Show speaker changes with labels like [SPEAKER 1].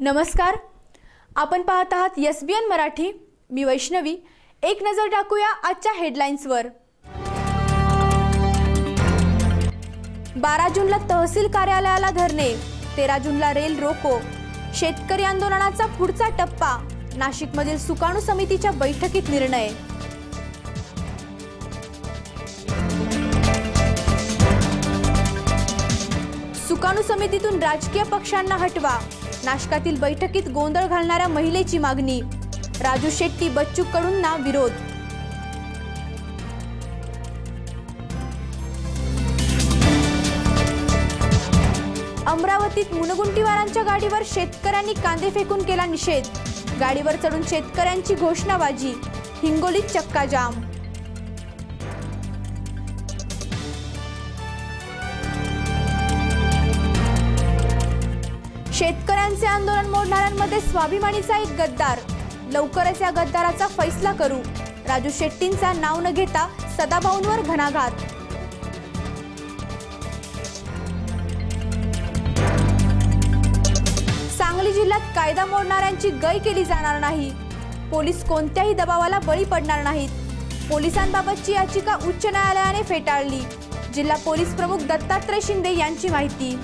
[SPEAKER 1] नमस्कार. आपण पाहत आहात एस बी एन मराठी. मी वैष्णवी. एक नजर टाकूया आजच्या हेडलाईन्सवर बारा जूनला तहसील कार्यालयाला धरणे. तेरा जूनला रेल रोको. शेतकरी आंदोलनाचा पुढचा टप्पा. नाशिकमधील सुकाणू समितीच्या बैठकीत निर्णय. सुकाणू समितीतून राजकीय पक्षांना हटवा. नाशकातील बैठकीत गोंधळ घालणाऱ्या महिलेची मागणी. राजू शेट्टी बच्चू कडूंना विरोध. अमरावतीत मुनगुंटीवारांच्या गाडीवर शेतकऱ्यांनी कांदे फेकून केला निषेध. गाडीवर चढून शेतकऱ्यांची घोषणाबाजी. हिंगोलीत चक्का शेतकऱ्यांचे आंदोलन मोडणाऱ्यांमध्ये स्वाभिमानीचा एक गद्दार. लवकरच या गद्दाराचा फैसला करू. राजू शेट्टींचा नाव न घेता सदाभाऊंवर घणाघात. सांगली जिल्ह्यात कायदा मोडणाऱ्यांची गय केली जाणार नाही. पोलीस कोणत्याही दबावाला बळी पडणार नाहीत. पोलिसांबाबतची याचिका उच्च न्यायालयाने फेटाळली. जिल्हा पोलीस प्रमुख दत्तात्रय शिंदे यांची माहिती.